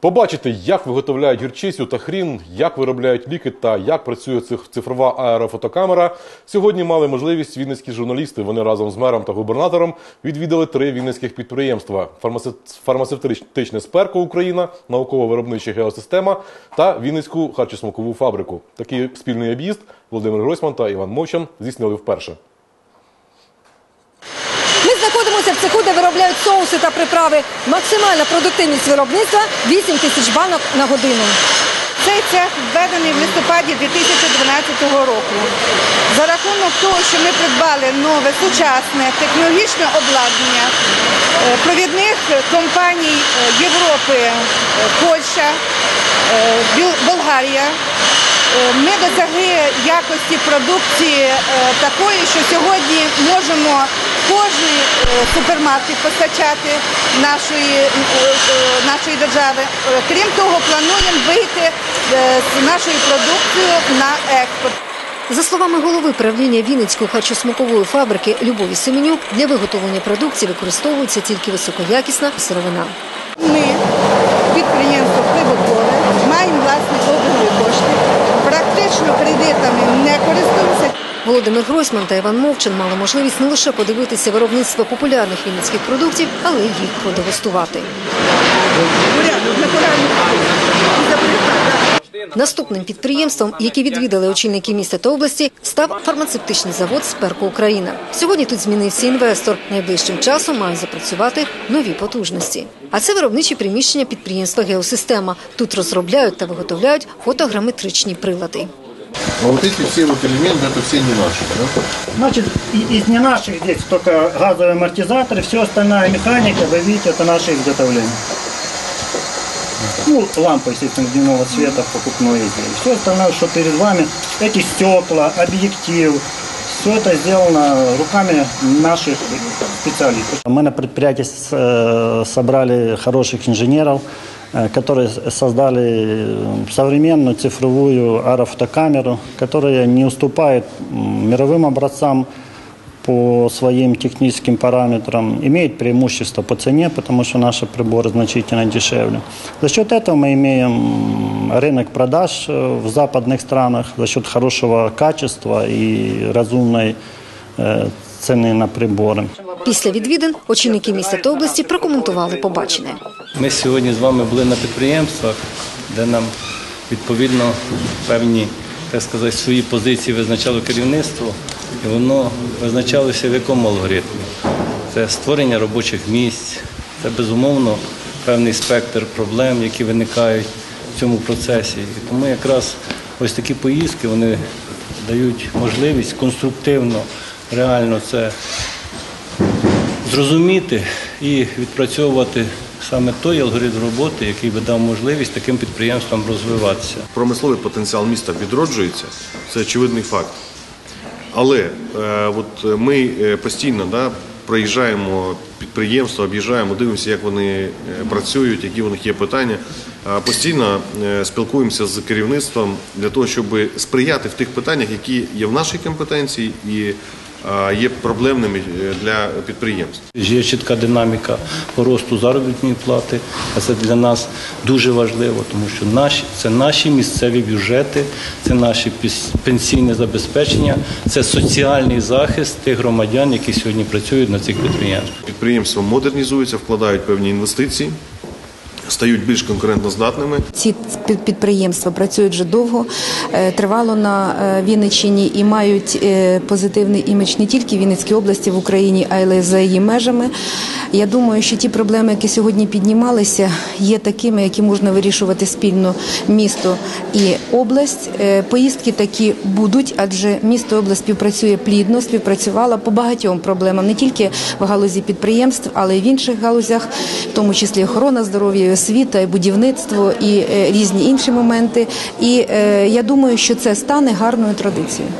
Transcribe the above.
Побачити, як виготовляють гірчицю та хрін, як виробляють ліки та як працює циф- цифрова аерофотокамера. Сьогодні мали можливість вінницькі журналісти. Вони разом з мером та губернатором відвідали три вінницьких підприємства: фармацевтичне сперко Україна, науково-виробнича геосистема та Вінницьку харчосмакову фабрику. Такий спільний об'їзд Володимир Гройсман та Іван Мовчан здійснили вперше. Знаходимося в цеху, де виробляють соуси та приправи. Максимальна продуктивність виробництва 8 тисяч банок на годину. Цей цех введений в листопаді 2012 року. За рахунок того, що ми придбали нове, сучасне, технологічне обладнання е, провідних компаній е, Європи, е, Польща, Болгарія, ми досягли якості продукції такої, що сьогодні можемо кожний е, супермаркет постачати нашої, е, е, нашої держави. Крім того, плануємо вийти з нашою продукцією на експорт. За словами голови правління Вінницької харчосмакової фабрики Любові Семенюк, для виготовлення продукції використовується тільки високоякісна сировина. Ми, Володимир Гройсман та Іван Мовчан мали можливість не лише подивитися виробництво популярних вінницьких продуктів, але й їх продегустувати. Наступним підприємством, яке відвідали очільники міста та області, став фармацевтичний завод «Сперко Україна». Сьогодні тут змінився інвестор. Найближчим часом мають запрацювати нові потужності. А це виробничі приміщення підприємства «Геосистема». Тут розробляють та виготовляють фотограметричні прилади. А вот эти все вот элементы, это все не наши, да? Значит, и- из не наших здесь только газовые амортизаторы, все остальная механика, вы видите, это наше изготовление. Ну, лампа, естественно, дневного света, покупное изделие. Все остальное, что перед вами, эти стекла, объектив, все это сделано руками наших специалистов. Мы на предприятии с- э, собрали хороших инженеров, э, которые создали э, современную цифровую аэрофотокамеру, которая не уступает м, мировым образцам по своим техническим параметрам, имеет преимущество по цене, потому что наши приборы значительно дешевле. За счет этого мы имеем м, рынок продаж э, в западных странах, за счет хорошего качества и разумной э, цены на приборы. Після відвідин очільники міста та області прокоментували побачене. Ми сьогодні з вами були на підприємствах, де нам відповідно певні, так сказати, свої позиції визначало керівництво, і воно визначалося в якому алгоритмі. Це створення робочих місць, це безумовно певний спектр проблем, які виникають в цьому процесі. І тому якраз ось такі поїздки вони дають можливість конструктивно, реально це зрозуміти і відпрацьовувати саме той алгоритм роботи, який би дав можливість таким підприємствам розвиватися. Промисловий потенціал міста відроджується, це очевидний факт. Але е, от ми е, постійно да, проїжджаємо підприємства, об'їжджаємо, дивимося, як вони е, працюють, які у них є питання. Постійно спілкуємося з керівництвом для того, щоб сприяти в тих питаннях, які є в нашій компетенції і є проблемними е, для підприємств. Є чітка динаміка росту заробітної плати, а це для нас дуже важливо, тому що наші це наші місцеві бюджети, це наші пенсійне забезпечення, це соціальний захист тих громадян, які сьогодні працюють на цих підприємствах. Підприємства модернізуються, вкладають певні інвестиції, стають більш конкурентоздатними. Ці під- підприємства працюють вже довго, е, тривало на е, Вінниччині і мають е, позитивний імідж не тільки в Вінницькій області, в Україні, а й за її межами. Я думаю, що ті проблеми, які сьогодні піднімалися, є такими, які можна вирішувати спільно місто і область. Поїздки такі будуть, адже місто і область співпрацює плідно, співпрацювала по багатьом проблемам, не тільки в галузі підприємств, але й в інших галузях, в тому числі охорона здоров'я, освіта, і будівництво, і е, різні інші моменти. І е, я думаю, що це стане гарною традицією.